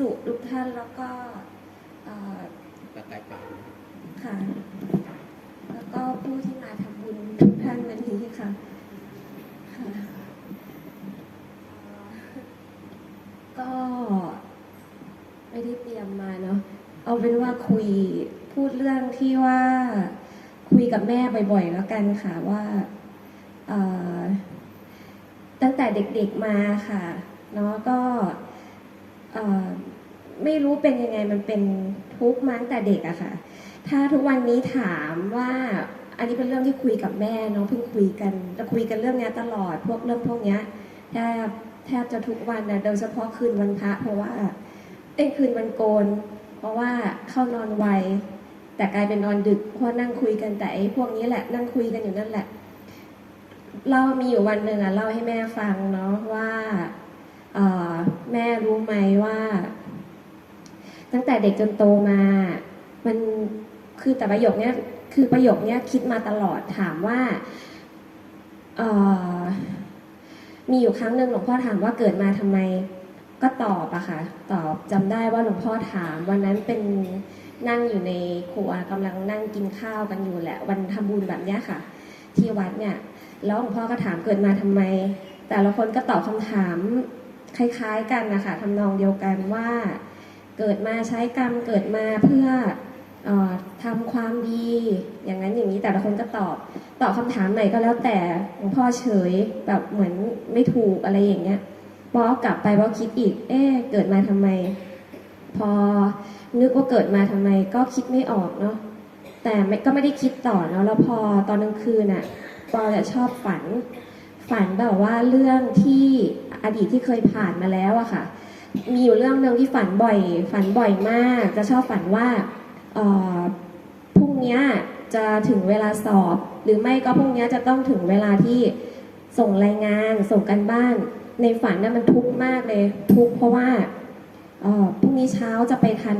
ษุทุกท่านแล้วก็เอ่อปากกายปากค่ะ แล้วก็ผู้ที่มาทำบุญทุกท่านวันนี้ค่ะค่ะ ก็ไม่ได้เตรียมมาเนาะเอาเป็นว่าคุยพูดเรื่องที่ว่าคุยกับแม่บ่อยๆแล้วกันค่ะว่าเอ่อตั้งแต่เด็กๆมาค่ะเนาะก็เอ่อ ไม่รู้เป็นยังไงมันเป็นทุกข์มาตั้งแต่เด็กอะค่ะ ถ้าทุกวันนี้ถามว่าอันนี้เป็นเรื่องที่คุยกับแม่เน้องเพิ่งคุยกันจะคุยกันเรื่องนี้ตลอดพวกเรื่องพวกนี้แทบแทบจะทุกวันนะโดยเฉพาะคืนวันพระเพราะว่าเอ้คืนวันโกน เพราะว่าเข้านอนไวแต่กลายเป็นนอนดึกเพราะนั่งคุยกันแต่ไอ้พวกนี้แหละนั่งคุยกันอยู่นั่นแหละ เรามีอยู่วันหนึ่งอะเล่าให้แม่ฟังเนาะว่าแม่รู้ไหมว่า ตั้งแต่เด็กจนโตมา มันคือแต่ประโยคเนี้ยคือประโยคเนี้ยคิดมาตลอดถามว่าเออมีอยู่ครั้งหนึ่งหลวงพ่อถามว่าเกิดมาทำไม ก็ตอบอะค่ะ ตอบจำได้ว่าหลวงพ่อถาม วันนั้นเป็นนั่งอยู่ในครัวกำลังนั่งกินข้าวกันอยู่แหละ วันทำบุญแบบเนี้ยค่ะ ที่วัดเนี่ยแล้วหลวงพ่อก็ถามเกิดมาทำไม แต่ละคนก็ตอบคำถามคล้าย ๆ กันนะคะทำนองเดียวกันว่า เกิดมาใช้กรรมเกิดมาเพื่อออทำความดี อย่างนั้นอย่างนี้แต่ละคนก็ตอบตอบคำถามไหนก็แล้วแต่หลวงพ่อเฉยแบบเหมือนไม่ถูกอะไรอย่างเงี้ยพอกลับไปพอคิดอีก เอ๊ะเกิดมาทำไม พอนึกว่าเกิดมาทำไม ก็คิดไม่ออกเนาะแต่ก็ไม่ได้คิดต่อเนาะแล้วพอตอนกลางคืนน่ะปอจะชอบฝัน ฝันแบบว่าเรื่องที่อดีตที่เคยผ่านมาแล้วอะค่ะ มีอยู่เรื่องหนึ่งที่ฝันบ่อย ฝันบ่อยมาก จะชอบฝันว่าพรุ่งนี้จะถึงเวลาสอบ หรือไม่ก็พรุ่งนี้จะต้องถึงเวลาที่ส่งรายงานส่งกันบ้าน ในฝันน่ะมันทุกข์มากเลยทุกข์เพราะว่าพรุ่งนี้เช้าจะไปทัน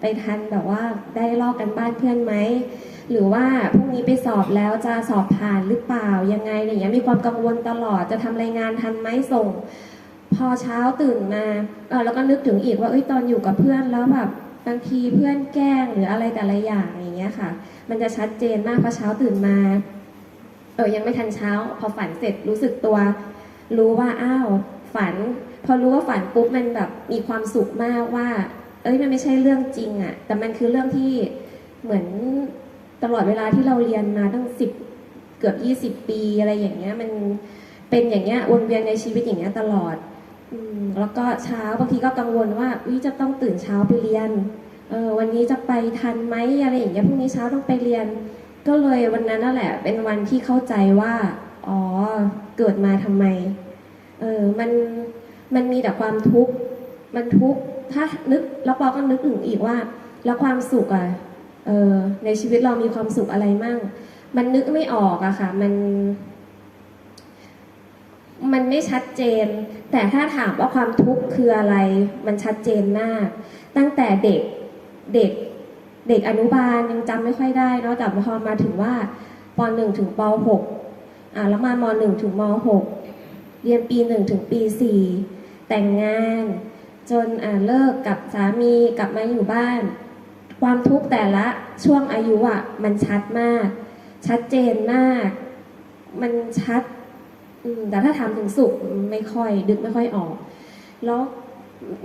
ไปทันแบบว่าได้ลอกกันบ้านเพื่อนไหมหรือว่าพรุ่งนี้ไปสอบแล้วจะสอบผ่านหรือเปล่ายังไงอะไรเงี้ยมีความกังวลตลอดจะทำรายงานทันไหมส่ง พอเช้าตื่นมาเออแล้วก็นึกถึงอีกว่าเอ้ยตอนอยู่กับเพื่อนแล้วแบบบางทีเพื่อนแกล้งหรืออะไรแต่ละอย่างอย่างเงี้ยค่ะ มันจะชัดเจนมากพอเช้าตื่นมาเออยังไม่ทันเช้า พอฝันเสร็จรู้สึกตัว รู้ว่าอ้าวฝัน พอรู้ว่าฝันปุ๊บมันแบบมีความสุขมากว่า เอ้ยมันไม่ใช่เรื่องจริงอะ่ะ แต่มันคือเรื่องที่เหมือนตลอดเวลาที่เราเรียนมาตั้งสิบเกือบยี่สิบปีอะไรอย่างเงี้ย มันเป็นอย่างเงี้ยวนเวียนในชีวิตอย่างเงี้ยตลอด แล้วก็เช้าบางทีก็กังวลว่าอุ้ยจะต้องตื่นเช้าไปเรียนเออวันนี้จะไปทันไหมอะไรอย่างเงี้ยพรุ่งนี้เช้าต้องไปเรียน ก็เลยวันนั้นนั่นแหละ เป็นวันที่เข้าใจว่าอ๋อเกิดมาทำไมเออมันมันมีแต่ความทุกข์มันทุกข์ถ้านึกแล้วปอก็นึกถึงอีกว่า แล้วความสุขอะเออในชีวิตเรามีความสุขอะไรมั่ง มันนึกไม่ออกอะค่ะ มัน มันไม่ชัดเจน แต่ถ้าถามว่าความทุกข์คืออะไร มันชัดเจนมาก ตั้งแต่เด็กเด็กเด็กอนุบาลยังจำไม่ค่อยได้เนาะแต่พอมาถึงว่าปหนึ่งถึงปหกอ่าแล้วมามหนึ่งถึงมหกเรียนปีหนึ่งถึงปีสี่แต่งงาน จนอ่าเลิกกับสามีกลับมาอยู่บ้าน ความทุกข์แต่ละช่วงอายุอะมันชัดมาก ชัดเจนมาก มันชัด แต่ถ้าถามถึงสุขไม่ค่อยดึกไม่ค่อยออก แล้ว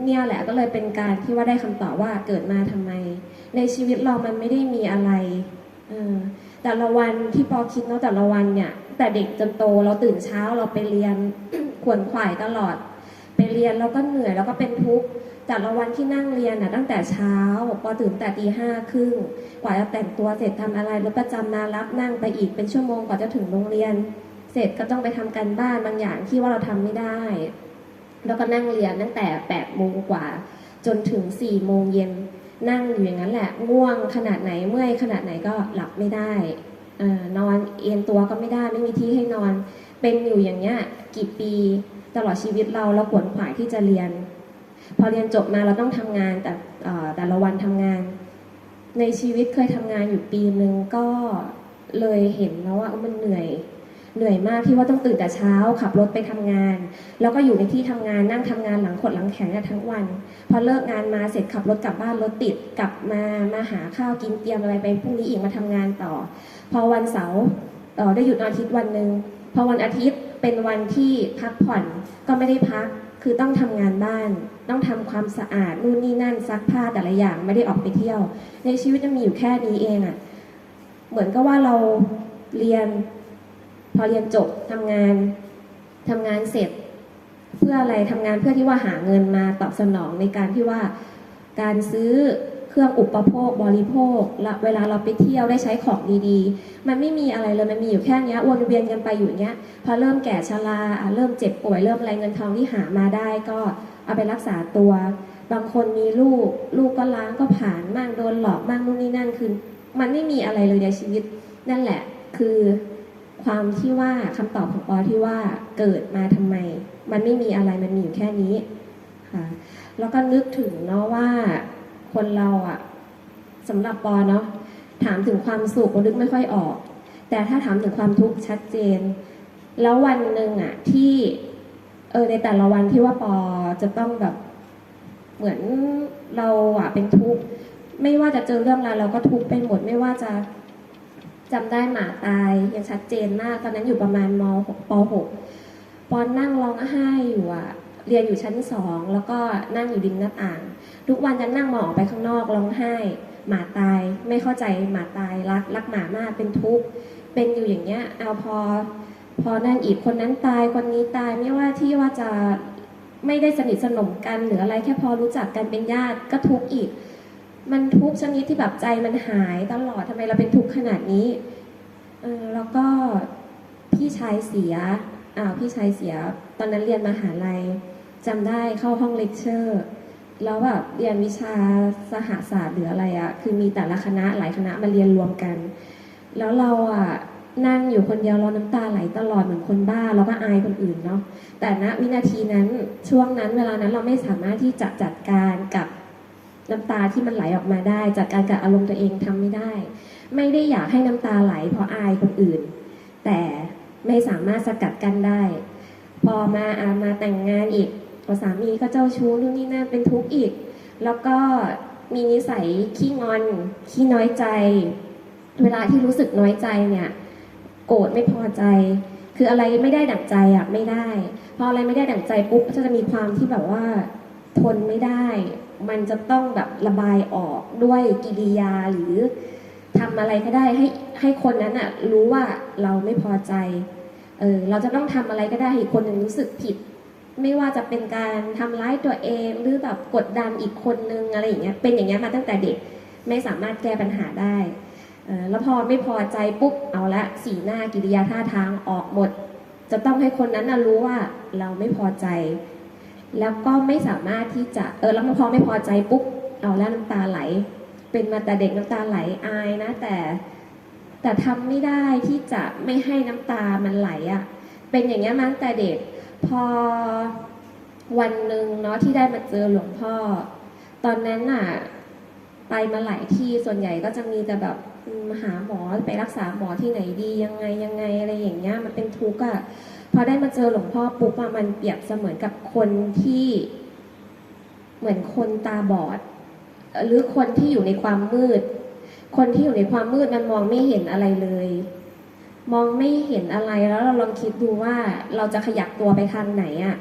เนี่ยแหละก็เลยเป็นการที่ว่าได้คำตอบว่าเกิดมาทำไม ในชีวิตเรามันไม่ได้มีอะไรเออแต่ละวันที่ปอคิดเนาะแต่ละวันเนี่ยแต่เด็กจนโตเราตื่นเช้าเราไปเรียนขวนขวายตลอด ไปเรียนแล้วก็เหนื่อยแล้วก็เป็นทุกข์แต่ละวันที่นั่งเรียนน่ะตั้งแต่เช้าปอตื่นแต่ตีห้าครึ่งกว่าจะแต่งตัวเสร็จทำอะไรรถประจำมารับนั่งไปอีกเป็นชั่วโมงกว่าจะถึงโรงเรียน เสร็จก็ต้องไปทำการบ้านบางอย่างที่ว่าเราทำไม่ได้ แล้วก็นั่งเรียนตั้งแต่8ปดโมงกว่า จนถึง4ี่โมงเย็นนั่งอยู่อย่างนั้นแหละง่วงขนาดไหนเมื่อยขนาดไหนก็หลับไม่ได้อนอนเอนตัวก็ไม่ได้ไม่มีที่ให้นอน เป็นอยู่อย่างเงี้ยกี่ปีตลอดชีวิตเราเราขวนขวายที่จะเรียน พอเรียนจบมาเราต้องทำงานแต่แต่ละวันทำงาน ในชีวิตเคยทำงานอยู่ปีนึงก็เลยเห็นแล้วว่ามันเหนื่อย เหนื่อยมากที่ว่าต้องตื่นแต่เช้า ขับรถไปทำงาน แล้วก็อยู่ในที่ทำงานนั่งทำงานหลังขดหลังแข็งทั้งวัน พอเลิกงานมาเสร็จขับรถกลับบ้านรถติดกลับมามาหาข้าวกินเตรียมอะไรไปพรุ่งนี้อีกมาทำงานต่อ พอวันเสาร์ได้หยุดวันอาทิตย์วันหนึ่งพอวันอาทิตย์เป็นวันที่พักผ่อนก็ไม่ได้พักคือต้องทำงานบ้าน ต้องทำความสะอาดนู่นนี่นั่นซักผ้าแต่ละอย่างไม่ได้ออกไปเที่ยว ในชีวิตจะมีอยู่แค่นี้เองอะเหมือนกับว่าเราเรียน อเรียนจบทำงานทำงานเสร็จ เพื่ออะไรทำงานเพื่อที่ว่าหาเงินมาตอบสนองในการที่ว่าการซื้อเครื่องอุปโภคบริโภคและเวลาเราไปเที่ยวได้ใช้ของดีๆ มันไม่มีอะไรเลยมันมีอยู่แค่เนี้ยวนเวียนกันไปอยู่เงี้ย พอเริ่มแก่ชราเริ่มเจ็บป่วยเริ่มอะไรเงินทองที่หามาได้ก็เอาไปรักษาตัว บางคนมีลูก ลูกก็ล้างก็ผ่านมั่งโดนหลอกมั่งนู่นนี่นั่นคือ มันไม่มีอะไรเลยในชีวิตนั่นแหละ คือ ความที่ว่าคำตอบของปอที่ว่าเกิดมาทำไม มันไม่มีอะไรมันมีอยู่แค่นี้ค่ะแล้วก็นึกถึงเนาะว่าคนเราอะสำหรับปอเนาะถามถึงความสุขก็นึกไม่ค่อยออก แต่ถ้าถามถึงความทุกข์ชัดเจน แล้ววันหนึ่งอะที่เออในแต่ละวันที่ว่าปอจะต้องแบบเหมือนเราอะเป็นทุกข์ไม่ว่าจะเจอเรื่องอะไรเราก็ทุกข์ไปหมด ไม่ว่าจะ จำได้หมาตายยังชัดเจนมาก ตอนนั้นอยู่ประมาณมหกปหกปอนนั่งร้องไห้อยู่อะเรียนอยู่ชั้นสองแล้วก็นั่งอยู่ริมหน้าต่าง ทุกวันจะนั่งมองออกไปข้างนอกร้องไห้ หมาตายไม่เข้าใจหมาตายรักรักหมามากเป็นทุกข์เป็นอยู่อย่างเงี้ยเอาพอ พอนั่นอีกคนนั้นตายคนนี้ตายไม่ว่าที่ว่าจะไม่ได้สนิทสนมกันหรืออะไรแค่พอรู้จักกันเป็นญาติก็ทุกข์อีก มันทุกชนิดที่แบบใจมันหายตลอดทำไมเราเป็นทุกข์ขนาดนี้เออแล้วก็พี่ชายเสียอ้าวพี่ชายเสีย ตอนนั้นเรียนมหาลัยจำได้เข้าห้องเลคเชอร์แล้วแบบเรียนวิชาสหศาสตร์หรืออะไรอะคือมีแต่ละคณะหลายคณะมาเรียนรวมกัน แล้วเราอะนั่งอยู่คนเดียวเราน้ำตาไหลตลอดเหมือนคนบ้าเราก็อายคนอื่นเนาะแต่ณวินาทีนั้นช่วงนั้นเวลานั้นเราไม่สามารถที่จะจัดการกับ น้ำตาที่มันไหลออกมาได้ จัดการกับอารมณ์ตัวเองทำไม่ได้ ไม่ได้อยากให้น้ำตาไหลเพราะอายคนอื่น แต่ไม่สามารถสกัดกั้นได้ พอมาอามาแต่งงานอีกพอสามีก็เจ้าชู้นู่นนี่นั่นเป็นทุกข์อีก แล้วก็มีนิสัยขี้งอนขี้น้อยใจ เวลาที่รู้สึกน้อยใจเนี่ย โกรธไม่พอใจ คืออะไรไม่ได้ดั่งใจอะไม่ได้ พออะไรไม่ได้ดั่งใจปุ๊บก็จะมีความที่แบบว่าทนไม่ได้ มันจะต้องแบบระบายออกด้วยกิริยาหรือทำอะไรก็ได้ให้ให้คนนั้นอะรู้ว่าเราไม่พอใจ เออเราจะต้องทำอะไรก็ได้ให้คนหนึ่งรู้สึกผิด ไม่ว่าจะเป็นการทำร้ายตัวเองหรือแบบกดดันอีกคนนึงอะไรอย่างเงี้ย เป็นอย่างเงี้ยมาตั้งแต่เด็กไม่สามารถแก้ปัญหาได้ แล้วพอไม่พอใจปุ๊บเอาละสีหน้ากิริยาท่าทางออกหมด จะต้องให้คนนั้นน่ะรู้ว่าเราไม่พอใจ แล้วก็ไม่สามารถที่จะเออแล้วพอไม่พอใจปุ๊บเอาแล้วน้ำตาไหล เป็นมาแต่เด็กน้ำตาไหลอายนะ แต่แต่ทำไม่ได้ที่จะไม่ให้น้ำตามันไหลอะ่ะเป็นอย่างเงี้ยมาตั้งแต่เด็กพอวันหนึ่งเนาะที่ได้มาเจอหลวงพ่อ ตอนนั้นน่ะไปมาหลายที่ส่วนใหญ่ก็จะมีแต่แบบมหาหมอไปรักษาหมอที่ไหนดียังไงยังไงอะไรอย่างเงี้ยมันเป็นทุกข์อะ พอได้มาเจอหลวงพ่อปุ๊บอะมันเปรียบเสมือนกับคนที่เหมือนคนตาบอด หรือคนที่อยู่ในความมืด คนที่อยู่ในความมืดมันมองไม่เห็นอะไรเลย มองไม่เห็นอะไรแล้วเราลองคิดดูว่าเราจะขยับตัวไปทางไหนอะ่ะ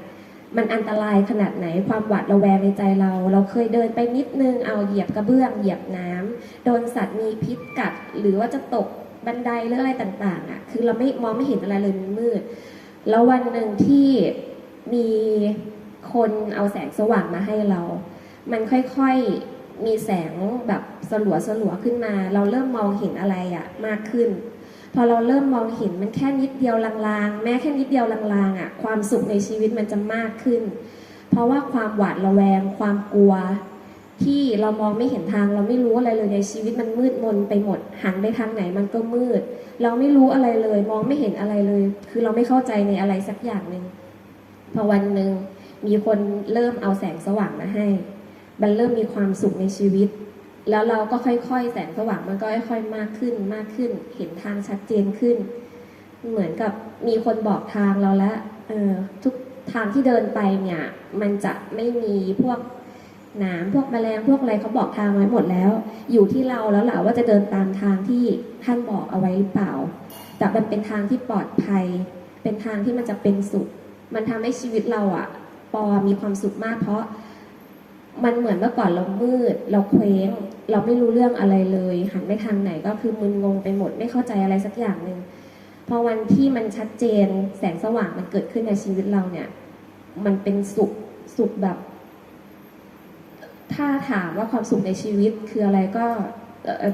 มันอันตรายขนาดไหนความหวาดระแวงในใจเรา เราเคยเดินไปนิดนึงเอาเหยียบกระเบื้องเหยียบน้ำโดนสัตว์มีพิษกัด หรือว่าจะตกบันไดหรืออะไรต่าง ๆอะ่ะคือเราไม่มองไม่เห็นอะไรเลยมันมืด แล้ววันหนึ่งที่มีคนเอาแสงสว่างมาให้เรา มันค่อยๆมีแสงแบบสลัวสลัวขึ้นมา เราเริ่มมองเห็นอะไรอะมากขึ้น พอเราเริ่มมองเห็นมันแค่นิดเดียวลางๆ แม้แค่นิดเดียวลางๆอะความสุขในชีวิตมันจะมากขึ้น เพราะว่าความหวาดระแวง ความกลัว ที่เรามองไม่เห็นทาง เราไม่รู้อะไรเลยในชีวิตมันมืดมนไปหมดหันไปทางไหนมันก็มืด เราไม่รู้อะไรเลย มองไม่เห็นอะไรเลย คือเราไม่เข้าใจในอะไรสักอย่างหนึ่งพอวันหนึ่งมีคนเริ่มเอาแสงสว่างมาให้ มันเริ่มมีความสุขในชีวิต แล้วเราก็ค่อยๆ แสงสว่างมันก็ค่อยๆมากขึ้นมากขึ้น เห็นทางชัดเจนขึ้น เหมือนกับมีคนบอกทางเราแล้วเออทุกทางที่เดินไปเนี่ย มันจะไม่มีพวก หนามพวกแมลงพวกอะไรเขาบอกทางไว้หมดแล้ว อยู่ที่เราแล้วล่ะว่าจะเดินตามทางที่ท่านบอกเอาไว้หรือเปล่า แต่มันเป็นทางที่ปลอดภัย เป็นทางที่มันจะเป็นสุข มันทำให้ชีวิตเราอะปอมีความสุขมาก เพราะมันเหมือนเมื่อก่อนเรามืด เราเคว้ง เราไม่รู้เรื่องอะไรเลยหันไปทางไหนก็คือมึนงงไปหมดไม่เข้าใจอะไรสักอย่างหนึ่งพอวันที่มันชัดเจนแสงสว่างมันเกิดขึ้นในชีวิตเราเนี่ย มันเป็นสุขสุขแบบ ถ้าถามว่าความสุขในชีวิตคืออะไรก็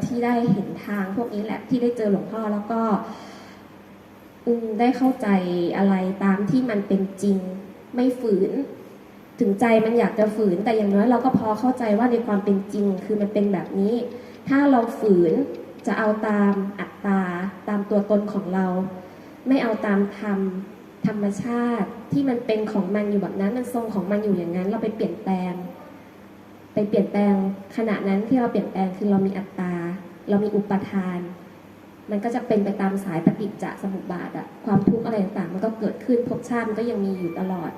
ที่ได้เห็นทางพวกนี้แหละที่ได้เจอหลวงพ่อแล้วก็อืมได้เข้าใจอะไรตามที่มันเป็นจริงไม่ฝืน ถึงใจมันอยากจะฝืน แต่อย่างน้อยเราก็พอเข้าใจว่าในความเป็นจริง คือมันเป็นแบบนี้ ถ้าเราฝืนจะเอาตามอัตตาตามตัวตนของเรา ไม่เอาตามธรรมธรรมชาติที่มันเป็นของมันอยู่แบบนั้นมันทรงของมันอยู่อย่างนั้น เราไปเปลี่ยนแปลง ไปเปลี่ยนแปลงขณะนั้นที่เราเปลี่ยนแปลงคือเรามีอัตตา เรามีอุปทาน มันก็จะเป็นไปตามสายปฏิจจสมุปบาทอะความทุกข์อะไรต่างๆ มันก็เกิดขึ้นภพชาติมันก็ยังมีอยู่ตลอด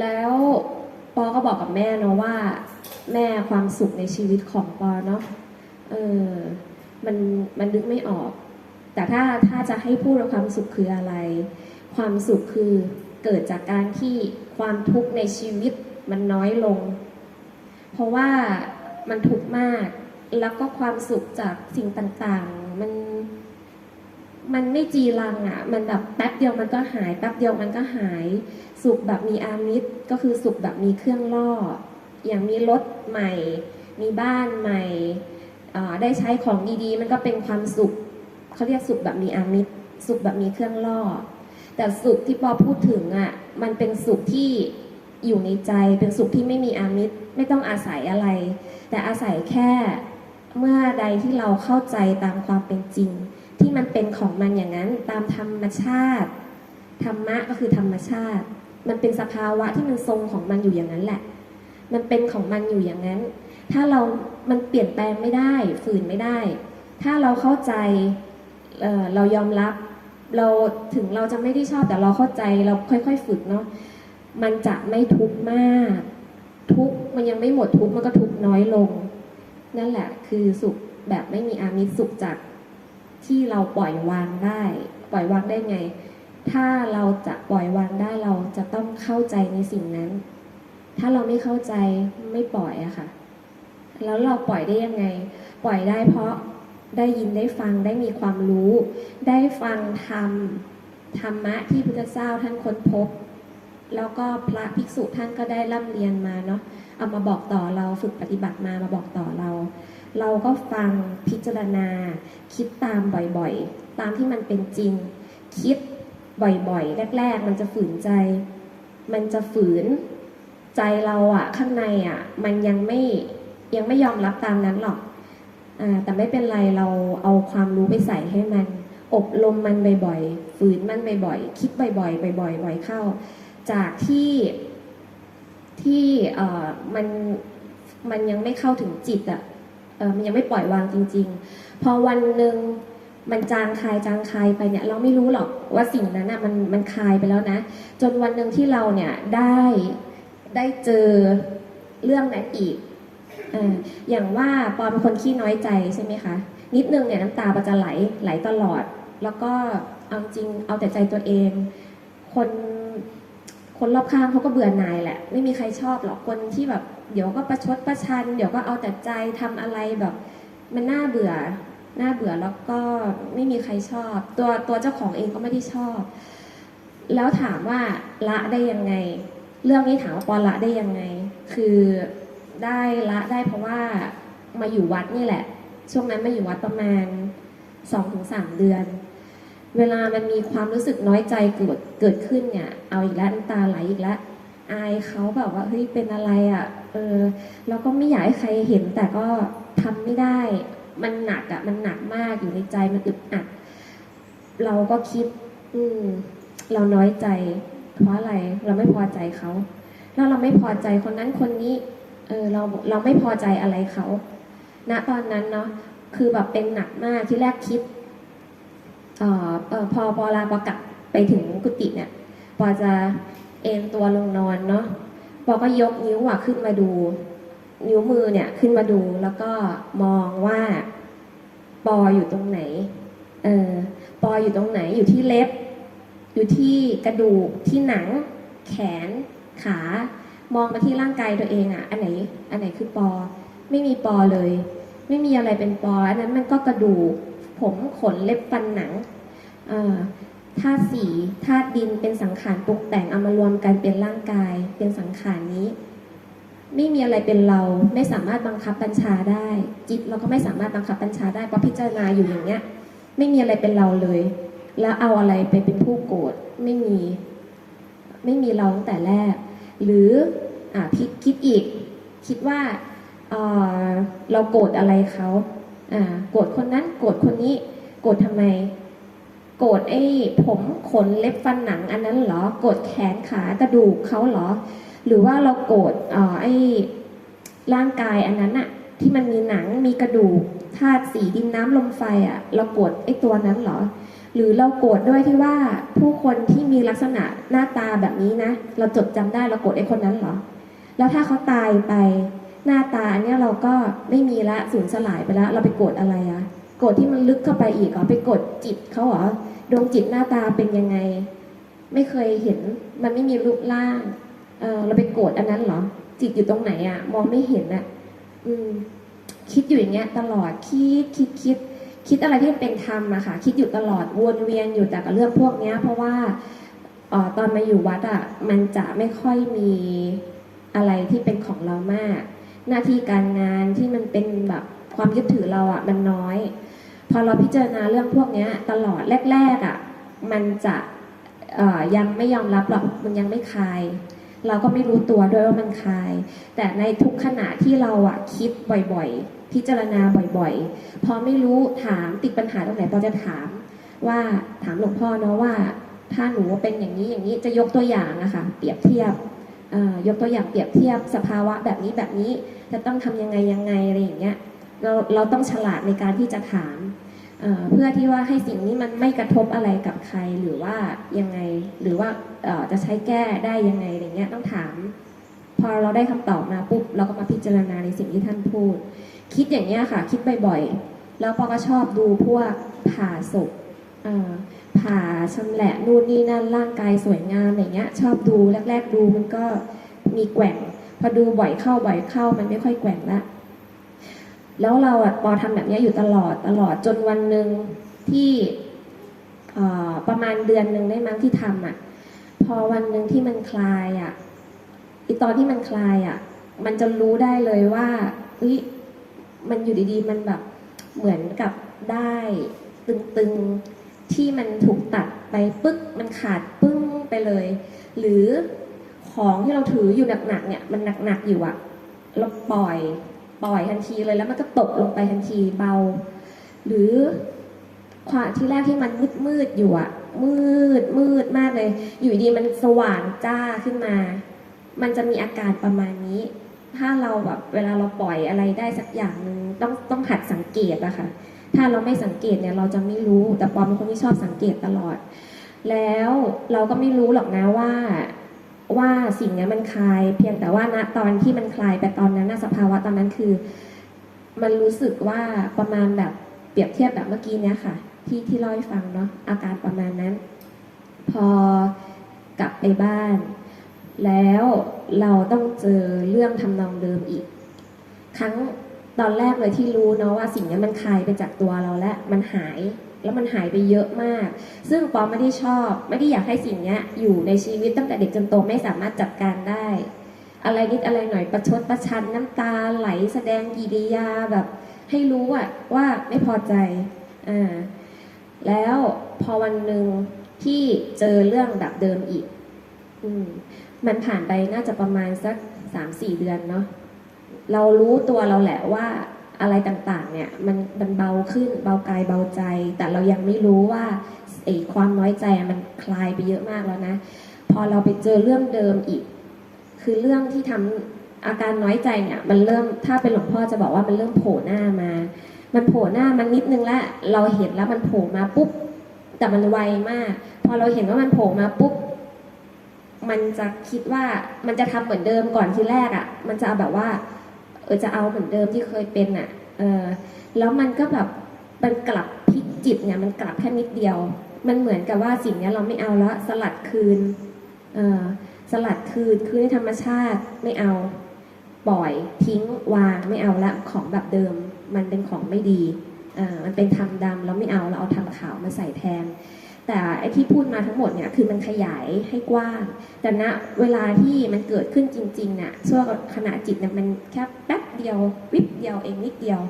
แล้วปอก็บอกกับแม่เนาะว่า แม่ความสุขในชีวิตของปอเนาะเออมันมันนึกไม่ออก แต่ถ้าถ้าจะให้พูดว่าความสุขคืออะไร ความสุขคือเกิดจากการที่ความทุกข์ในชีวิตมันน้อยลง เพราะว่ามันทุกข์มาก แล้วก็ความสุขจากสิ่งต่างๆ มัน มันไม่จีรังอะ่ะ มันแบบแป๊บเดียวมันก็หาย แป๊บเดียวมันก็หาย สุขแบบมีอามิตรก็คือสุขแบบมีเครื่องล่อ อย่างมีรถใหม่ มีบ้านใหม่ ได้ใช้ของดีๆ มันก็เป็นความสุข เขาเรียกสุขแบบมีอามิตร สุขแบบมีเครื่องล่อ แต่สุขที่ปอพูดถึงอะ่ะ มันเป็นสุขที่ อยู่ในใจเป็นสุขที่ไม่มีอามิตรไม่ต้องอาศัยอะไร แต่อาศัยแค่เมื่อใดที่เราเข้าใจตามความเป็นจริง ที่มันเป็นของมันอย่างนั้นตามธรรมชาติ ธรรมะก็คือธรรมชาติ มันเป็นสภาวะที่มันทรงของมันอยู่อย่างนั้นแหละ มันเป็นของมันอยู่อย่างนั้น ถ้าเรา มันเปลี่ยนแปลงไม่ได้ฝืนไม่ได้ ถ้าเราเข้าใจเออเรายอมรับ เราถึงเราจะไม่ได้ชอบแต่เราเข้าใจเราค่อย ๆ ฝึกเนาะ มันจะไม่ทุกข์มาก ทุกมันยังไม่หมดทุกข์มันก็ทุกข์น้อยลง นั่นแหละคือสุขแบบไม่มีอามิตรสุขจากที่เราปล่อยวางได้ ปล่อยวางได้ไง ถ้าเราจะปล่อยวางได้เราจะต้องเข้าใจในสิ่งนั้น ถ้าเราไม่เข้าใจไม่ปล่อยอะค่ะ แล้วเราปล่อยได้ยังไง ปล่อยได้เพราะได้ยินได้ฟังได้มีความรู้ ได้ฟังธรรมธรรมะที่พุทธเจ้าท่านค้นพบ แล้วก็พระภิกษุท่านก็ได้ร่ำเรียนมาเนาะเอามาบอกต่อเราฝึกปฏิบัติมามาบอกต่อเรา เราก็ฟังพิจารณา คิดตามบ่อยๆ ตามที่มันเป็นจริง คิดบ่อยๆ แรก ๆ มันจะฝืนใจ มันจะฝืนใจเราอะข้างในอะมันยังไม่ยังไม่ยอมรับตามนั้นหรอกอ่าแต่ไม่เป็นไรเราเอาความรู้ไปใส่ให้มัน อบรมมันบ่อยๆฝืนมันบ่อยๆคิดบ่อยๆบ่อยๆบ่อยเข้า จากที่ที่มันมันยังไม่เข้าถึงจิตอะมันยังไม่ปล่อยวางจริง ๆ พอวันหนึ่งมันจางคายจางคายไปเนี่ยเราไม่รู้หรอกว่าสิ่งนั้นอะมันมันคายไปแล้วนะ จนวันหนึ่งที่เราเนี่ยได้ได้เจอเรื่องนั้นอีกออย่างว่าปอเป็นคนขี้น้อยใจใช่ไหมคะ นิดนึงเนี่ยน้ำตาจะไหลไหลตลอด แล้วก็เอาจริงเอาแต่ใจตัวเอง คน คนรอบข้างเขาก็เบื่อหน่ายแหละ ไม่มีใครชอบหรอกคนที่แบบ เดี๋ยวก็ประชดประชัน เดี๋ยวก็เอาแต่ใจทำอะไรแบบ มันน่าเบื่อน่าเบื่อแล้วก็ไม่มีใครชอบ ตัวตัวเจ้าของเองก็ไม่ได้ชอบ แล้วถามว่าละได้ยังไง เรื่องนี้ถามว่าปอละได้ยังไง คือได้ละได้เพราะว่ามาอยู่วัดนี่แหละ ช่วงนั้นมาอยู่วัดประมาณสองถึงสามเดือน เวลามันมีความรู้สึกน้อยใจเกิดเกิดขึ้นเนี่ย เอาอีกแล้วน้ำตาไหลอีกแล้วอายเขาแบบว่าเฮ้ยเป็นอะไรอะ่ะ เออแล้วก็ไม่อยากให้ใครเห็นแต่ก็ทำไม่ได้ มันหนักอะ่ะ มันหนักมากอยู่ในใจมันอึดอัด เราก็คิด อืม เราน้อยใจ เพราะอะไร เราไม่พอใจเขาแล้วเราไม่พอใจคนนั้นคนนี้ เออเราเราไม่พอใจอะไรเขาณตอนนั้นเนาะคือแบบเป็นหนักมากที่แรกคิด เอ่อเอ่อพอพอลาปอกลับไปถึงกุฏิเนี่ยปอจะเอนตัวลงนอนเนาะปอก็ยกนิ้วอะขึ้นมาดู นิ้วมือเนี่ยขึ้นมาดูแล้วก็มองว่า ปออยู่ตรงไหน เออปออยู่ตรงไหนอยู่ที่เล็บ อยู่ที่กระดูกที่หนัง แขน ขามองมาที่ร่างกายตัวเองอะอันไหน อันไหนคือปอ ไม่มีปอเลย ไม่มีอะไรเป็นปอ อันนั้นมันก็กระดูก ผมขนเล็บฟันหนังธาตุสีธาตุดินเป็นสังขารปรุงแต่งเอามารวมกันเป็นร่างกาย เป็นสังขารนี้ ไม่มีอะไรเป็นเราไม่สามารถบังคับบัญชาได้ จิตเราก็ไม่สามารถบังคับบัญชาได้เพราะพิจารณาอยู่อย่างเงี้ย ไม่มีอะไรเป็นเราเลย แล้วเอาอะไรไปเป็นผู้โกรธไม่มี ไม่มีเราตั้งแต่แรก หรืออ่าพิดคิดอีก คิดว่าเเราโกรธอะไรเขา โกรธคนนั้นโกรธคนนี้ โกรธทำไม โกรธไอ้ผมขนเล็บฟันหนังอันนั้นเหรอ โกรธแขนขากระดูกเขาเหรอ หรือว่าเราโกรธอ่อไอ้ร่างกายอันนั้นอะที่มันมีหนังมีกระดูกธาตุสีดินน้ำลมไฟอะเราโกรธไอ้ตัวนั้นเหรอ หรือเราโกรธด้วยที่ว่าผู้คนที่มีลักษณะหน้าตาแบบนี้นะ เราจดจำได้เราโกรธไอ้คนนั้นเหรอ แล้วถ้าเขาตายไป หน้าตาเนี้ยเราก็ไม่มีละสูญสลายไปแล้ว เราไปโกรธอะไรอะโกรธที่มันลึกเข้าไปอีกเหรอไปโกรธจิตเขาเหรอดวงจิตหน้าตาเป็นยังไง ไม่เคยเห็นมันไม่มีรูปร่างเออเราไปโกรธอันนั้นเหรอ จิตอยู่ตรงไหนอะมองไม่เห็นอะอืม คิดอยู่อย่างเงี้ย ตลอดคิดคิดคิดคิดอะไรที่เป็นธรรมอะค่ะ คิดอยู่ตลอดวนเวียนอยู่แต่กับเรื่องพวกเนี้ย เพราะว่าออตอนมาอยู่วัดอะมันจะไม่ค่อยมีอะไรที่เป็นของเรามาก หน้าที่การงานที่มันเป็นแบบความยึดถือเราอะมันน้อย พอเราพิจารณาเรื่องพวกนี้ตลอดแรกๆอะมันจะยังไม่ยอมรับหรอกมันยังไม่คลายเราก็ไม่รู้ตัวด้วยว่ามันคลาย แต่ในทุกขณะที่เราอะคิดบ่อยๆ พิจารณาบ่อยๆ พอไม่รู้ถามติดปัญหาตรงไหนพอจะถามว่าถามหลวงพ่อเนาะว่า ถ้าหนูเป็นอย่างนี้อย่างนี้จะยกตัวอย่างนะคะเปรียบเทียบ ยกตัวอย่างเปรียบเทียบสภาวะแบบนี้แบบนี้จะต้องทำยังไงยังไงอะไรอย่างเงี้ยเราเราต้องฉลาดในการที่จะถามเเพื่อที่ว่าให้สิ่งนี้มันไม่กระทบอะไรกับใครหรือว่ายังไงหรือว่าจะใช้แก้ได้ยังไงอะไรเงี้ยต้องถาม พอเราได้คำตอบมาปุ๊บเราก็มาพิจารณาในสิ่งที่ท่านพูด คิดอย่างเงี้ยค่ะ คิดบ่อยๆแล้วปอก็ชอบดูพวกผ่าศพอ่อ ผ่าชำแหละนู่นนี่นั่นร่างกายสวยงามอย่างเงี้ย ชอบดูแรก ๆ ดูมันก็มีแกว่ง พอดูบ่อยเข้าบ่อยเข้ามันไม่ค่อยแกว่งละแล้วเราอะปอทำแบบเนี้ยอยู่ตลอดตลอดจนวันหนึ่งที่อ่อประมาณเดือนหนึ่งได้มั้งที่ทำอะพอวันหนึ่งที่มันคลายอะอีตอนที่มันคลายอะมันจะรู้ได้เลยว่าเฮ้ยมันอยู่ดีๆ มันแบบเหมือนกับได้ตึงๆ ที่มันถูกตัดไปปึ๊กมันขาดปึ้งไปเลย หรือของที่เราถืออยู่หนักๆเนี่ยมันหนักๆอยู่อะเราปล่อยปล่อยทันทีเลยแล้วมันก็ตกลงไปทันทีเบา หรือความที่แรกที่มันมืดมืดๆอยู่อะมืดมืดมากเลย อยู่ดีมันสว่างจ้าขึ้นมา มันจะมีอาการประมาณนี้ ถ้าเราแบบเวลาเราปล่อยอะไรได้สักอย่างหนึ่งต้องต้องหัดสังเกตอะค่ะ ถ้าเราไม่สังเกตเนี่ยเราจะไม่รู้ แต่ปอมเป็นคนที่ชอบสังเกตตลอด แล้วเราก็ไม่รู้หรอกนะว่าว่าสิ่งนี้มันคลาย เพียงแต่ว่าณตอนที่มันคลายไปตอนนั้นสภาวะตอนนั้นคือ มันรู้สึกว่าประมาณแบบเปรียบเทียบแบบเมื่อกี้เนี้ยค่ะ ที่ที่เล่าให้ฟังเนาะอาการประมาณนั้น พอกลับไปบ้าน แล้วเราต้องเจอเรื่องทำนองเดิมอีก ครั้ง ตอนแรกเลยที่รู้เนาะว่าสิ่งนี้มันคลายไปจากตัวเราแล้วมันหายแล้วมันหายไปเยอะมาก ซึ่งปอไม่ได้ชอบ ไม่ได้อยากให้สิ่งนี้อยู่ในชีวิตตั้งแต่เด็กจนโตไม่สามารถจัดการได้ อะไรนิดอะไรหน่อยประชดประชันน้ำตาไหลแสดงกิริยาแบบ ให้รู้อะว่าไม่พอใจอ่าแล้วพอวันหนึ่งที่เจอเรื่องแบบเดิมอีก อืมมันผ่านไปน่าจะประมาณสักสามสี่เดือนเนาะ เรารู้ตัวเราแหละว่าอะไรต่างๆ เนี่ยมันมันเบาขึ้นเบากายเบาใจ แต่เรายังไม่รู้ว่าไอ้ความน้อยใจมันคลายไปเยอะมากแล้วนะ พอเราไปเจอเรื่องเดิมอีก คือเรื่องที่ทำอาการน้อยใจเนี่ย มันเริ่มถ้าเป็นหลวงพ่อจะบอกว่ามันเริ่มโผล่หน้ามา มันโผล่หน้ามันนิดนึงแล้วเราเห็นแล้วมันโผล่มาปุ๊บแต่มันไวมาก พอเราเห็นว่ามันโผล่มาปุ๊บมันจะคิดว่ามันจะทำเหมือนเดิมก่อนที่แรกอะ่ะ มันจะเอาแบบว่า เออจะเอาเหมือนเดิมที่เคยเป็นอะ่ะ เออแล้วมันก็แบบมันกลับพลิกจิตเนี่ยมันกลับแค่นิดเดียว มันเหมือนกับว่าสิ่งเนี้ยเราไม่เอาแล้วสลัดคืน เออสลัดคืนคืนให้ธรรมชาติไม่เอาปล่อยทิ้งวางไม่เอาละของแบบเดิม มันเป็นของไม่ดีอ่ามันเป็นทำดำแล้วไม่เอาเราเอาทำขาวมาใส่แทน แต่ไอที่พูดมาทั้งหมดเนี่ยคือมันขยายให้กว้าง แต่ณเวลาที่มันเกิดขึ้นจริงๆน่ะช่วงขณะจิตเนี่ยมันแค่แป๊บเดียววิบเดียวเองนิดเดียว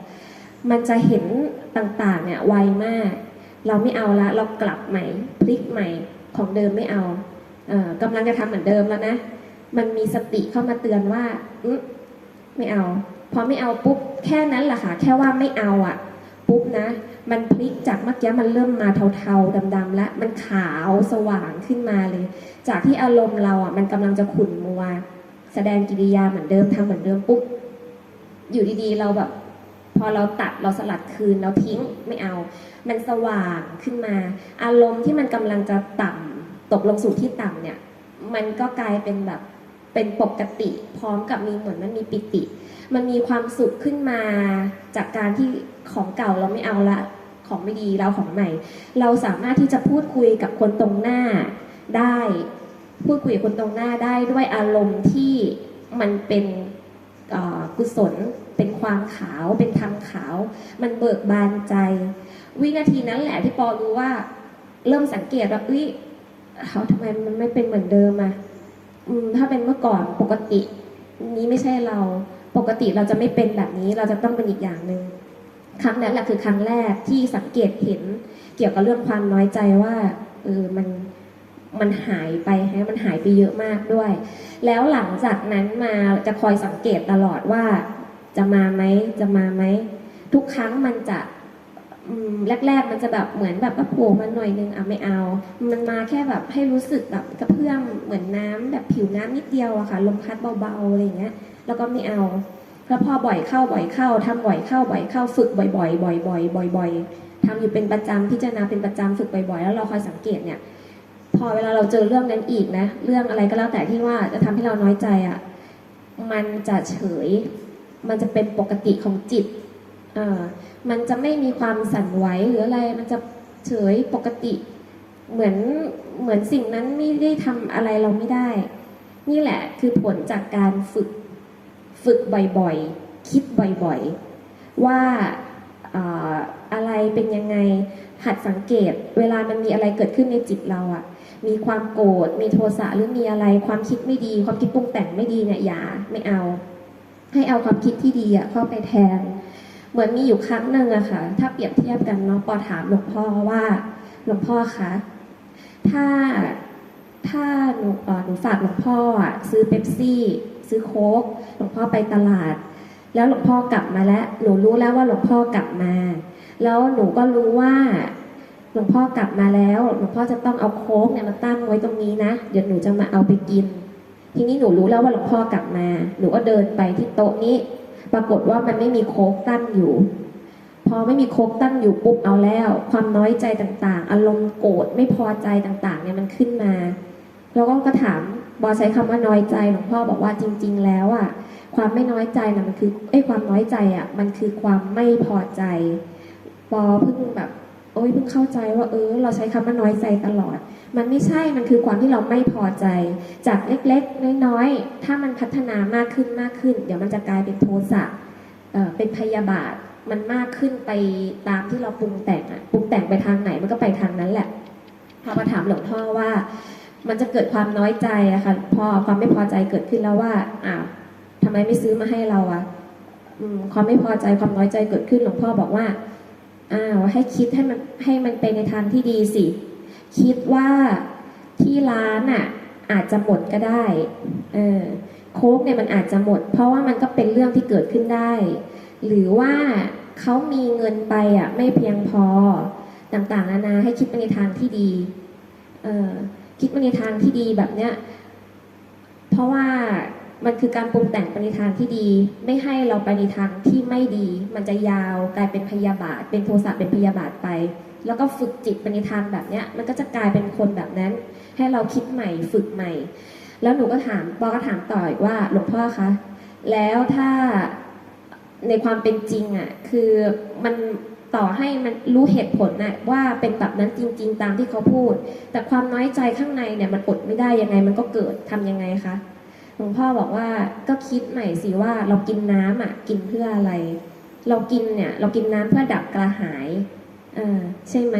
มันจะเห็นต่างๆเนี่ยไวมาก เราไม่เอาละเรากลับใหม่พลิกใหม่ของเดิมไม่เอาเออกำลังจะทำเหมือนเดิมแล้วนะ มันมีสติเข้ามาเตือนว่าอืไม่เอา พอไม่เอาปุ๊บแค่นั้นแหละค่ะแค่ว่าไม่เอาอะปุ๊บนะ มันพลิกจากเมื่อกี้มันเริ่มมาเทาๆดำๆแล้วมันขาวสว่างขึ้นมาเลย จากที่อารมณ์เราอะมันกำลังจะขุ่นมัว แสดงกิริยาเหมือนเดิมทำเหมือนเดิมปุ๊บอยู่ดีๆเราแบบ พอเราตัดเราสลัดคืนเราทิ้งไม่เอา มันสว่างขึ้นมา อารมณ์ที่มันกำลังจะต่ำตกลงสู่ที่ต่ำเนี่ย มันก็กลายเป็นแบบเป็นปกติ พร้อมกับมีเหมือนมันมีปิติ มันมีความสุขขึ้นมาจากการที่ ของเก่าเราไม่เอาละของไม่ดีเราของใหม่ เราสามารถที่จะพูดคุยกับคนตรงหน้าได้ พูดคุยกับคนตรงหน้าได้ด้วยอารมณ์ที่มันเป็นกุศล เป็นความขาว เป็นธรรมขาว มันเบิกบานใจ วินาทีนั้นแหละที่ปอรู้ว่า เริ่มสังเกตว่าเอ้ยเขาทำไมมันไม่เป็นเหมือนเดิมอะถ้าเป็นเมื่อก่อนปกติ นี้ไม่ใช่เรา ปกติเราจะไม่เป็นแบบนี้ เราจะต้องเป็นอีกอย่างหนึ่ง ครั้งนั้นแหละคือครั้งแรกที่สังเกตเห็นเกี่ยวกับเรื่องความน้อยใจว่าเออมันมันหายไปฮะมันหายไปเยอะมากด้วย แล้วหลังจากนั้นมาจะคอยสังเกตตลอดว่า จะมาไหมจะมาไหมทุกครั้งมันจะแรกๆมันจะแบบเหมือนแบบว่าโผล่มาหน่อยนึงอะไม่เอา มันมาแค่แบบให้รู้สึกแบบกระเพื่อมเหมือนน้ำแบบผิวน้ำนิดเดียวอะค่ะลมพัดเบาๆอะไรอย่างเงี้ย แล้วก็ไม่เอา แล้วพอบ่อยเข้าบ่อยเข้าทำบ่อยเข้าบ่อยเข้าฝึกบ่อยๆบ่อยๆบ่อยๆทำอยู่เป็นประจำพิจารณาเป็นประจำฝึกบ่อยๆ แล้วเราคอยสังเกตเนี่ย พอเวลาเราเจอเรื่องนั้นอีกนะ เรื่องอะไรก็แล้วแต่ที่ว่าจะทำให้เราน้อยใจอะ่ะมันจะเฉย มันจะเป็นปกติของจิตเอ่ามันจะไม่มีความสั่นไหวหรืออะไร มันจะเฉยปกติ เหมือนเหมือนสิ่งนั้นไม่ได้ทำอะไรเราไม่ได้ นี่แหละคือผลจากการฝึก ฝึกบ่อยๆ คิดบ่อยๆ ว่าอะไรเป็นยังไงหัดสังเกต เวลามันมีอะไรเกิดขึ้นในจิตเราอะมีความโกรธมีโทสะหรือมีอะไรความคิดไม่ดี ความคิดปรุงแต่งไม่ดีเนี่ยอย่าไม่เอา ให้เอาความคิดที่ดีอะเข้าไปแทน เหมือนมีอยู่ครั้งหนึ่งอะค่ะ ถ้าเปรียบเทียบกันเนาะปอถามหลวงพ่อว่าหลวงพ่อคะถ้าถ้าหนูหนูฝากหลวงพ่ออะซื้อเป๊ปซี่ ซื้อโค้กหลวงพ่อไปตลาด แล้วหลวงพ่อกลับมาแล้ว หนูรู้แล้วว่าหลวงพ่อกลับมา แล้วหนูก็รู้ว่าหลวงพ่อกลับมาแล้วหลวงพ่อจะต้องเอาโค้กเนี่ยมาตั้งไว้ตรงนี้นะเดี๋ยวหนูจะมาเอาไปกิน ทีนี้หนูรู้แล้วว่าหลวงพ่อกลับมา หนูก็เดินไปที่โต๊ะนี้ ปรากฏว่ามันไม่มีโค้กตั้งอยู่ พอไม่มีโค้กตั้งอยู่ปุ๊บเอาแล้ว ความน้อยใจต่างๆ อารมณ์โกรธไม่พอใจต่างๆเนี่ยมันขึ้นมา แล้วก็ก็ถาม บอใช้คำว่าน้อยใจหลวงพ่อบอกว่าจริง ๆ แล้วอะความไม่น้อยใจนะมันคือเอ้ความน้อยใจอะมันคือความไม่พอใจปอเพิ่งแบบโอ้ยเพิ่งเข้าใจว่าเออ เราใช้คำว่าน้อยใจตลอด มันไม่ใช่มันคือความที่เราไม่พอใจ จากเล็กๆ น้อยๆ ถ้ามันพัฒนามากขึ้นมากขึ้น เดี๋ยวมันจะกลายเป็นโทสะเอ่อเป็นพยาบาทมันมากขึ้นไปตามที่เราปรุงแต่งอะปรุงแต่งไปทางไหนมันก็ไปทางนั้นแหละพอมาถามหลวงพ่อว่า มันจะเกิดความน้อยใจอะค่ะพ่อความไม่พอใจเกิดขึ้นแล้วว่าอ้าวทำไมไม่ซื้อมาให้เราอะความไม่พอใจความน้อยใจเกิดขึ้นหลวงพ่อบอกว่าอ้าวให้คิดให้มันให้มันไปในทางที่ดีสิ คิดว่าที่ร้านอะอาจจะหมดก็ได้เออโค้กเนี่ยมันอาจจะหมด เพราะว่ามันก็เป็นเรื่องที่เกิดขึ้นได้ หรือว่าเขามีเงินไปอะไม่เพียงพอต่างๆนานาให้คิดไปในทางที่ดี เออ คิดไปในทางที่ดีแบบเนี้ย เพราะว่ามันคือการปรุงแต่งไปในทางที่ดี ไม่ให้เราไปในทางที่ไม่ดี มันจะยาวกลายเป็นพยาบาท เป็นโทสะเป็นพยาบาทไป แล้วก็ฝึกจิตไปในทางแบบเนี้ย มันก็จะกลายเป็นคนแบบนั้น ให้เราคิดใหม่ฝึกใหม่ แล้วหนูก็ถามปอก็ถามต่ออีกว่าหลวงพ่อคะแล้วถ้าในความเป็นจริงอะคือมัน ต่อให้มันรู้เหตุผลนะว่าเป็นแบบนั้นจริง ๆ ตามที่เขาพูด แต่ความน้อยใจข้างในเนี่ยมันอดไม่ได้ยังไงมันก็เกิดทำยังไงคะหลวงพ่อบอกว่าก็คิดใหม่สิว่าเรากินน้ำอะกินเพื่ออะไร เรากินเนี่ย เรากินน้ำเพื่อดับกระหายอ่าใช่ไหม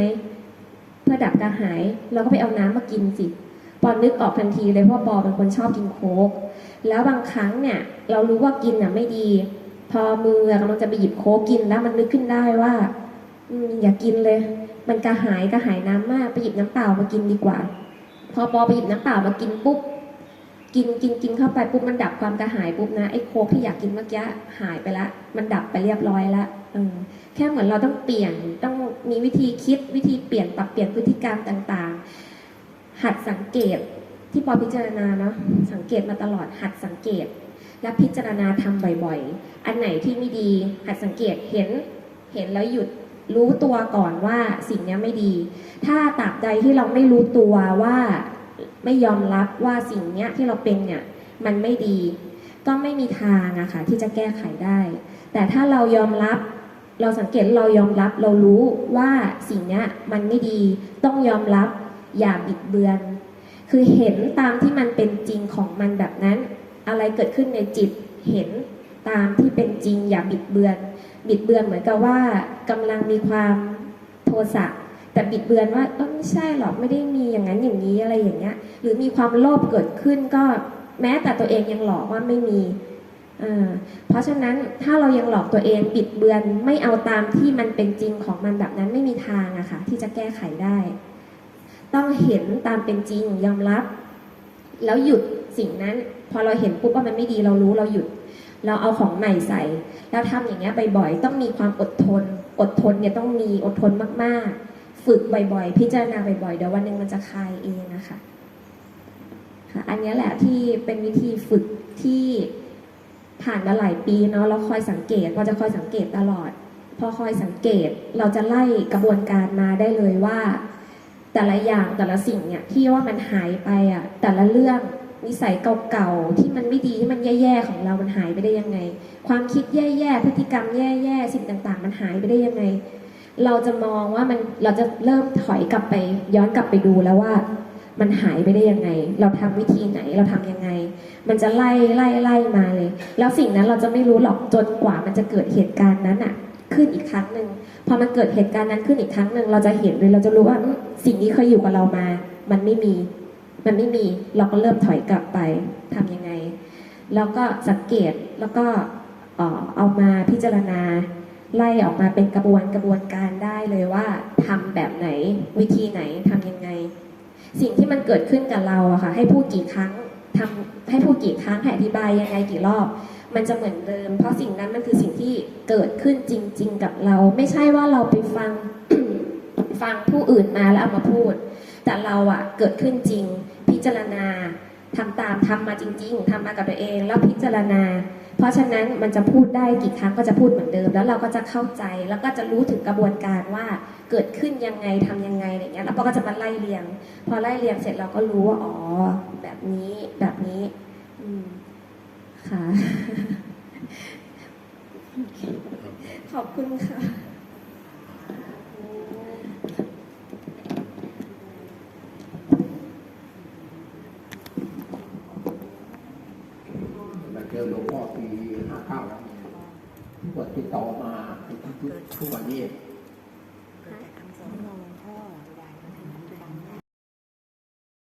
เพื่อดับกระหาย เราก็ไปเอาน้ำมากินสิปอนนึกออกทันทีเลยเพราะปอเป็นคนชอบกินโค้กแล้วบางครั้งเนี่ย เรารู้ว่ากินน่ะไม่ดี พอมือกำลังจะไปหยิบโค้กกินแล้วมันนึกขึ้นได้ว่า อืมอย่ากินเลย มันกระหายกระหายน้ำมากไปหยิบน้ำเปล่ามากินดีกว่า พอปอไปหยิบน้ำเปล่ามากินปุ๊บ กินกินกินเข้าไปปุ๊บมันดับความกระหายปุ๊บนะไอ้โค้กที่อยากกินเมื่อกี้หายไปละ มันดับไปเรียบร้อยละเออแค่เหมือนเราต้องเปลี่ยนต้องมีวิธีคิดวิธีเปลี่ยนปรับเปลี่ยนพฤติกรรมต่างๆ หัดสังเกตที่ปอพิจารณาเนาะสังเกตมาตลอดหัดสังเกต และพิจารณาทำบ่อยๆ อันไหนที่ไม่ดีหัดสังเกตเห็นเห็นแล้วหยุด รู้ตัวก่อนว่าสิ่งนี้ไม่ดี ถ้าตราบใดที่เราไม่รู้ตัวว่าไม่ยอมรับว่าสิ่งนี้ที่เราเป็นเนี่ยมันไม่ดี ก็ไม่มีทางอะค่ะที่จะแก้ไขได้ แต่ถ้าเรายอมรับเราสังเกตเรายอมรับเรารู้ว่าสิ่งนี้มันไม่ดี ต้องยอมรับอย่าบิดเบือน คือเห็นตามที่มันเป็นจริงของมันแบบนั้น อะไรเกิดขึ้นในจิตเห็นตามที่เป็นจริงอย่าบิดเบือน บิดเบือนเหมือนกับว่ากำลังมีความโทสะแต่บิดเบือนว่าเออไม่ใช่หรอกไม่ได้มีอย่างนั้นอย่างนี้อะไรอย่างเงี้ย หรือมีความโลภเกิดขึ้นก็แม้แต่ตัวเองยังหลอกว่าไม่มีเพราะฉะนั้นถ้าเรายังหลอกตัวเองบิดเบือนไม่เอาตามที่มันเป็นจริงของมันแบบนั้นไม่มีทางอะค่ะที่จะแก้ไขได้ ต้องเห็นตามเป็นจริงยอมรับ แล้วหยุดสิ่งนั้น พอเราเห็นปุ๊บว่ามันไม่ดีเรารู้เราหยุด เราเอาของใหม่ใส่ แล้วทำอย่างเงี้ยบ่อยๆ ต้องมีความอดทน อดทนเนี่ยต้องมีอดทนมากๆ ฝึกบ่อยๆ พิจารณาบ่อยๆ เดี๋ยววันหนึ่งมันจะคลายเองนะคะค่ะ อันนี้แหละที่เป็นวิธีฝึกที่ผ่านมาหลายปีเนาะเราคอยสังเกตเราจะคอยสังเกตตลอด พอคอยสังเกตเราจะไล่กระบวนการมาได้เลยว่า แต่ละอย่างแต่ละสิ่งเนี่ยที่ว่ามันหายไปอะแต่ละเรื่อง นิสัยเก่าๆที่มันไม่ดีที่มันแย่ๆของเรามันหายไปได้ยังไง ความคิดแย่ๆพฤติกรรมแย่ๆสิ่งต่างๆ มันหายไปได้ยังไง เราจะมองว่ามันเราจะเริ่มถอยกลับไป ย้อนกลับไปดูแล้วว่า มันหายไปได้ยังไง เราทำวิธีไหนเราทำยังไง มันจะไล่ไล่ไล่มาเลย แล้วสิ่งนั้นเราจะไม่รู้หรอกจนกว่ามันจะเกิดเหตุการณ์นั้นอะขึ้นอีกครั้งหนึ่งพอมันเกิดเหตุการณ์นั้นขึ้นอีกครั้งหนึ่งเราจะเห็นเลยเราจะรู้ว่าสิ่งนี้เคยอยู่กับเรามา มันไม่มี มันไม่มีเราก็เริ่มถอยกลับไปทำยังไง แล้วก็สังเกตแล้วก็เอามาพิจารณาไล่ออกมาเป็นกระบวนกระบวนการได้เลยว่าทำแบบไหนวิธีไหนทำยังไง สิ่งที่มันเกิดขึ้นกับเราอะค่ะให้พูดกี่ครั้งทำให้พูดกี่ครั้งให้อธิบายยังไงกี่รอบ มันจะเหมือนเดิม เพราะสิ่งนั้นมันคือสิ่งที่เกิดขึ้นจริง ๆ กับเรา ไม่ใช่ว่าเราไปฟังฟังผู้อื่นมาแล้วเอามาพูด แต่เราอะเกิดขึ้นจริง จารณาทำตามทำมาจริง ๆทำมากับตัวเอง แล้วพิจารณา เพราะฉะนั้นมันจะพูดได้กี่ครั้งก็จะพูดเหมือนเดิม แล้วเราก็จะเข้าใจ แล้วก็จะรู้ถึงกระบวนการว่าเกิดขึ้นยังไงทำยังไงอะไรเงี้ยแล้วก็จะมาไล่เรียง พอไล่เรียงเสร็จเราก็รู้ว่าอ๋อแบบนี้แบบนี้ อืมค่ะขอบคุณค่ะ จอหลวงพ่อปีห้าเก้าแล้วทุกคนติดต่อมาทุกทุกวันนี้